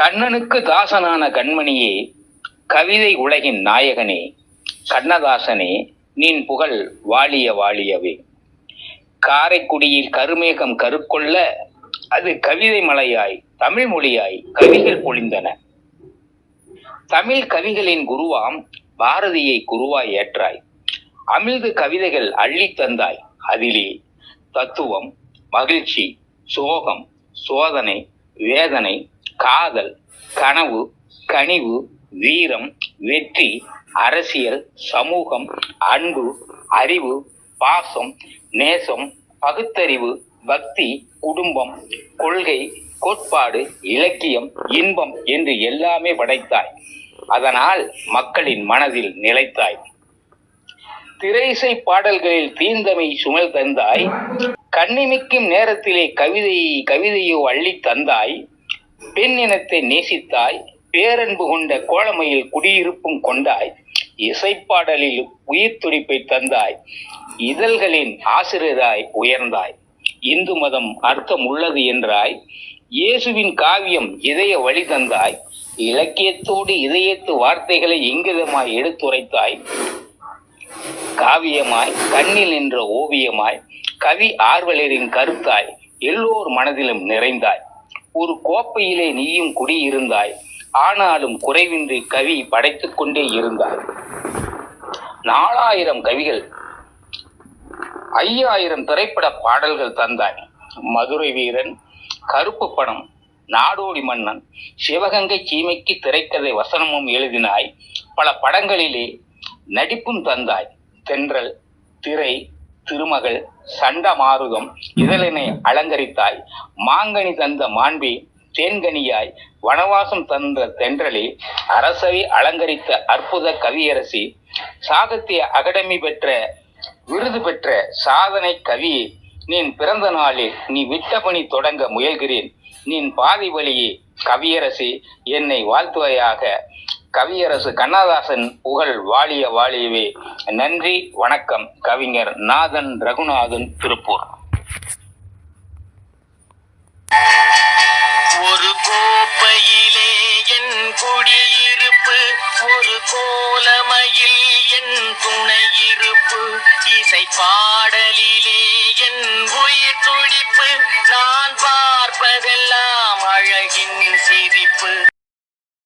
கண்ணனுக்கு தாசனான கண்மணியே கவிதை உலகின் நாயகனே கண்ணதாசனே நின் புகழ் வாழிய வாழியவே. காரைக்குடியில் கருமேகம் கருக்கொள்ள அது கவிதை மலையாய் தமிழ் மொழியாய் கவிகள் பொழிந்தன. தமிழ் கவிகளின் குருவாம் பாரதியை குருவாய் ஏற்றாய். அமிழ்து கவிதைகள் அள்ளித் தந்தாய். அதிலே தத்துவம் மகிழ்ச்சி சோகம் சோதனை வேதனை காதல் கனவு கனிவு வீரம் வெற்றி அரசியல் சமூகம் அன்பு அறிவு பாசம் நேசம் பகுத்தறிவு பக்தி குடும்பம் கொள்கை கோட்பாடு இலக்கியம் இன்பம் என்று எல்லாமே படைத்தாய். அதனால் மக்களின் மனதில் நிலைத்தாய். திரைசை பாடல்களில் தீந்தமை சுமல் தந்தாய். கண்ணிமிக்கும் நேரத்திலே கவிதை கவிதையோ அள்ளித் தந்தாய். பெண் இனத்தை நேசித்தாய் பேரன்பு கொண்ட கோலமையில் குடியிருப்பும் கொண்டாய் இசைப்பாடலில் உயிர் துடிப்பை தந்தாய் இதழ்களின் ஆசிரியராய் உயர்ந்தாய். இந்து மதம் அர்த்தம் உள்ளது என்றாய் இயேசுவின் காவியம் இதய வழி தந்தாய் இலக்கியத்தோடு இதயத்து வார்த்தைகளை இங்கிதமாய் எடுத்துரைத்தாய். காவியமாய் கண்ணில் நின்ற ஓவியமாய் கவி ஆர்வலரின் கருத்தாய் எல்லோர் மனதிலும் நிறைந்தாய். ஒரு கோப்பையிலே நீயும் குடியிருந்தாய். ஆனாலும் குறைவின்றி கவி படைத்துக் கொண்டே இருந்தார். நாலாயிரம் கவிகள் ஐயாயிரம் திரைப்பட பாடல்கள் தந்தாய். மதுரை வீரன் கருப்பு பணம் நாடோடி மன்னன் சிவகங்கை சீமைக்கு திரைக்கதை வசனமும் எழுதினாய். பல படங்களிலே நடிப்பும் தந்தாய். தென்றல் திரை திருமகள் சண்ட மாருதம் இதழினை அலங்கரித்தாய். மாங்கனி தந்த மாண்பி தேன்கனியாய். வனவாசம் தந்த தென்றலே அரசவை அலங்கரித்த அற்புத கவியரசி. சாகித்ய அகாடமி பெற்ற விருது பெற்ற சாதனை கவி நீன் பிறந்த நாளில் நீ விட்ட பணி தொடங்க முயல்கிறேன். நீன் பாதி வழியே கவியரசி. என்னை வாழ்த்துவையாக. கவியரசு கண்ணதாசன் புகழ் வாழிய வாழியவே. நன்றி வணக்கம் கவிஞர் நாதன் ரகுநாதன் திருப்பூர். ஒரு கோப்பையிலே என் குடியிருப்பு ஒரு கோலமையில் என் துணையிருப்பு இசை பாடலிலே என் உயிர் துடிப்பு நான் பார்ப்பதெல்லாம் அழகின் சிரிப்பு.